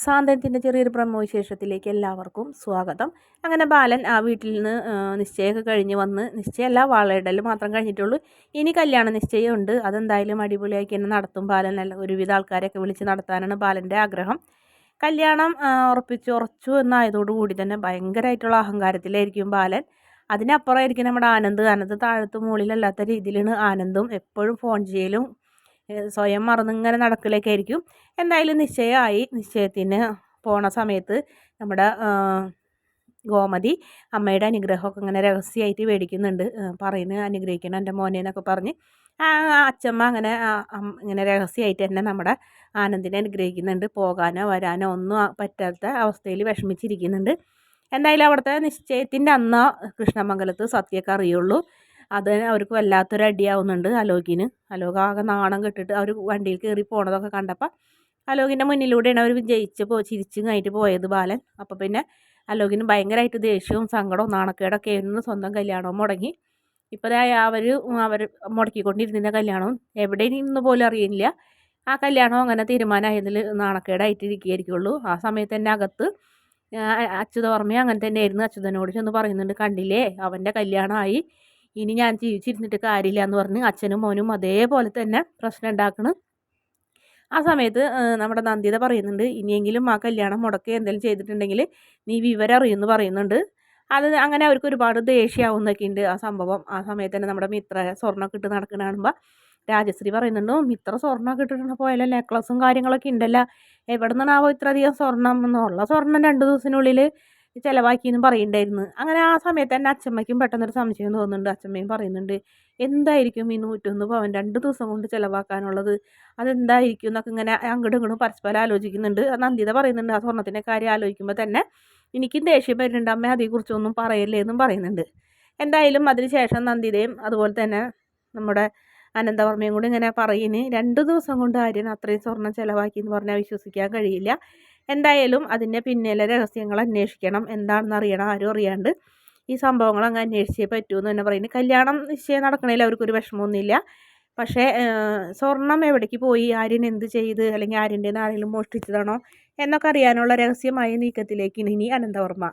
സാന്ത്വനത്തിന്റെ ചെറിയൊരു പ്രമോവിശേഷത്തിലേക്ക് എല്ലാവർക്കും സ്വാഗതം. അങ്ങനെ ബാലൻ ആ വീട്ടിൽ നിന്ന് നിശ്ചയമൊക്കെ കഴിഞ്ഞ് വന്ന് നിശ്ചയമല്ല വാളയിടൽ മാത്രം കഴിഞ്ഞിട്ടുള്ളൂ. ഇനി കല്യാണ നിശ്ചയമുണ്ട്. അതെന്തായാലും അടിപൊളിയാക്കി തന്നെ നടത്തും ബാലൻ. ഒരുവിധ ആൾക്കാരെയൊക്കെ വിളിച്ച് നടത്താനാണ് ബാലന്റെ ആഗ്രഹം. കല്യാണം ഉറപ്പിച്ച് ഉറച്ചു എന്നായതോടുകൂടി തന്നെ ഭയങ്കരമായിട്ടുള്ള അഹങ്കാരത്തിലായിരിക്കും ബാലൻ. അതിനപ്പുറമായിരിക്കും നമ്മുടെ ആനന്ദ്. ആനന്ദ് താഴത്ത് മുകളിലല്ലാത്ത രീതിയിലാണ് ആനന്ദും എപ്പോഴും ഫോൺ ചെയ്യലും സ്വയം മറന്നിങ്ങനെ നടക്കലൊക്കെ ആയിരിക്കും എന്തായാലും നിശ്ചയമായി നിശ്ചയത്തിന് പോണ സമയത്ത് നമ്മുടെ ഗോമതി അമ്മയുടെ അനുഗ്രഹമൊക്കെ ഇങ്ങനെ രഹസ്യമായിട്ട് മേടിക്കുന്നുണ്ട്. പറയുന്നു അനുഗ്രഹിക്കണം എന്റെ മോനെ എന്നൊക്കെ പറഞ്ഞ്. അച്ഛമ്മ അങ്ങനെ ഇങ്ങനെ രഹസ്യമായിട്ട് തന്നെ നമ്മുടെ ആനന്ദിനെ അനുഗ്രഹിക്കുന്നുണ്ട്. പോകാനോ വരാനോ ഒന്നും പറ്റാത്ത അവസ്ഥയിൽ വിഷമിച്ചിരിക്കുന്നുണ്ട്. എന്തായാലും അവിടുത്തെ നിശ്ചയത്തിന്റെ അന്ന് കൃഷ്ണമംഗലത്ത് സത്യമൊക്കെ അറിയുള്ളൂ അത് അവർക്ക് വല്ലാത്തൊരു അടിയാവുന്നുണ്ട് അലോകിന് അലോക് ആകെ നാണം കെട്ടിട്ട് അവർ വണ്ടിയിൽ കയറി പോണതൊക്കെ കണ്ടപ്പോൾ അലോകിന്റെ മുന്നിലൂടെയാണ് അവർ ജയിച്ച് പോ ചിരിച്ചും കഴിഞ്ഞിട്ട് പോയത് ബാലൻ. അപ്പോൾ പിന്നെ അലോകിന് ഭയങ്കരമായിട്ട് ദേഷ്യവും സങ്കടവും നാണക്കേടൊക്കെ ആയിരുന്നു സ്വന്തം കല്യാണവും മുടങ്ങി. ഇപ്പോൾ അവർ അവർ മുടക്കിക്കൊണ്ടിരുന്ന കല്യാണവും എവിടെ നിന്ന് പോലും അറിയില്ല. ആ കല്യാണം അങ്ങനെ തീരുമാനമായതിൽ നാണക്കേടായിട്ടിരിക്കുകയായിരിക്കുള്ളൂ. ആ സമയത്ത് തന്നെ അകത്ത് അച്യുത ഓർമ്മയും അങ്ങനെ തന്നെയായിരുന്നു. അച്യുതനോട് ചെന്ന് പറയുന്നുണ്ട് കണ്ടില്ലേ? അവന്റെ കല്യാണമായി. ഇനി ഞാൻ ജീവിച്ചിരുന്നിട്ട് കാര്യമില്ല എന്ന് പറഞ്ഞ് അച്ഛനും മോനും അതേപോലെ തന്നെ പ്രശ്നം ഉണ്ടാക്കണം. ആ സമയത്ത് നമ്മുടെ നന്ദിത പറയുന്നുണ്ട് ഇനിയെങ്കിലും ആ കല്യാണം മുടക്കുക എന്തെങ്കിലും ചെയ്തിട്ടുണ്ടെങ്കിൽ നീ വിവരം അറിയുമെന്ന് പറയുന്നുണ്ട്. അത് അങ്ങനെ അവർക്ക് ഒരുപാട് ദേഷ്യമാവുന്നൊക്കെ ഉണ്ട് ആ സംഭവം. ആ സമയത്ത് തന്നെ നമ്മുടെ മിത്ര സ്വർണമൊക്കെ ഇട്ട് നടക്കുന്ന കാണുമ്പോൾ രാജശ്രീ പറയുന്നുണ്ട് മിത്ര സ്വർണമൊക്കെ ഇട്ടിട്ട് പോയാലും? നെക്ലസും കാര്യങ്ങളൊക്കെ ഉണ്ടല്ലോ. എവിടെ നിന്നാണാവോ ഇത്രയധികം സ്വർണം? എന്നുള്ള സ്വർണം രണ്ട് ദിവസത്തിനുള്ളിൽ ചിലവാക്കിയെന്നും പറയുന്നുണ്ടായിരുന്നു അങ്ങനെ ആ സമയത്ത് തന്നെ അച്ഛമ്മയ്ക്കും പെട്ടെന്നൊരു സംശയം തോന്നുന്നുണ്ട്. അച്ഛമ്മയും പറയുന്നുണ്ട് എന്തായിരിക്കും ഈ നൂറ്റൊന്ന് പവൻ രണ്ട് ദിവസം കൊണ്ട് ചിലവാക്കാനുള്ളത്? അതെന്തായിരിക്കും? എന്നൊക്കെ ഇങ്ങനെ അങ്ങോട്ടും ഇങ്ങോട്ടും പരസ്പരം ആലോചിക്കുന്നുണ്ട്. നന്ദിത പറയുന്നുണ്ട് ആ സ്വർണത്തിന്റെ കാര്യം ആലോചിക്കുമ്പോൾ തന്നെ എനിക്കും ദേഷ്യം വരുന്നുണ്ട്. അമ്മ അതേക്കുറിച്ചൊന്നും പറയല്ലേ? എന്നും പറയുന്നുണ്ട്. എന്തായാലും അതിനുശേഷം നന്ദിതയും അതുപോലെ തന്നെ നമ്മുടെ അനന്തവർമ്മയും കൂടി ഇങ്ങനെ പറയുന്നു. രണ്ട് ദിവസം കൊണ്ട് ആര്യൻ അത്രയും സ്വർണം ചിലവാക്കി എന്ന് പറഞ്ഞാൽ വിശ്വസിക്കാൻ കഴിയില്ല. എന്തായാലും അതിന്റെ പിന്നിലെ രഹസ്യങ്ങൾ അന്വേഷിക്കണം. എന്താണെന്ന് അറിയണം. ആരും അറിയാണ്ട് ഈ സംഭവങ്ങൾ അങ്ങ് അന്വേഷിച്ചേ പറ്റൂ എന്ന് തന്നെ പറയുന്നത് കല്യാണം നിശ്ചയം നടക്കണേൽ അവർക്കൊരു വിഷമമൊന്നുമില്ല. പക്ഷേ സ്വർണം എവിടേക്ക് പോയി? ആര്യൻ എന്ത് ചെയ്ത്? അല്ലെങ്കിൽ ആര്യന്റെ ആരെങ്കിലും മോഷ്ടിച്ചതാണോ? എന്നൊക്കെ അറിയാനുള്ള രഹസ്യമായ നീക്കത്തിലേക്ക് ഇനി അനന്തവർമ്മ.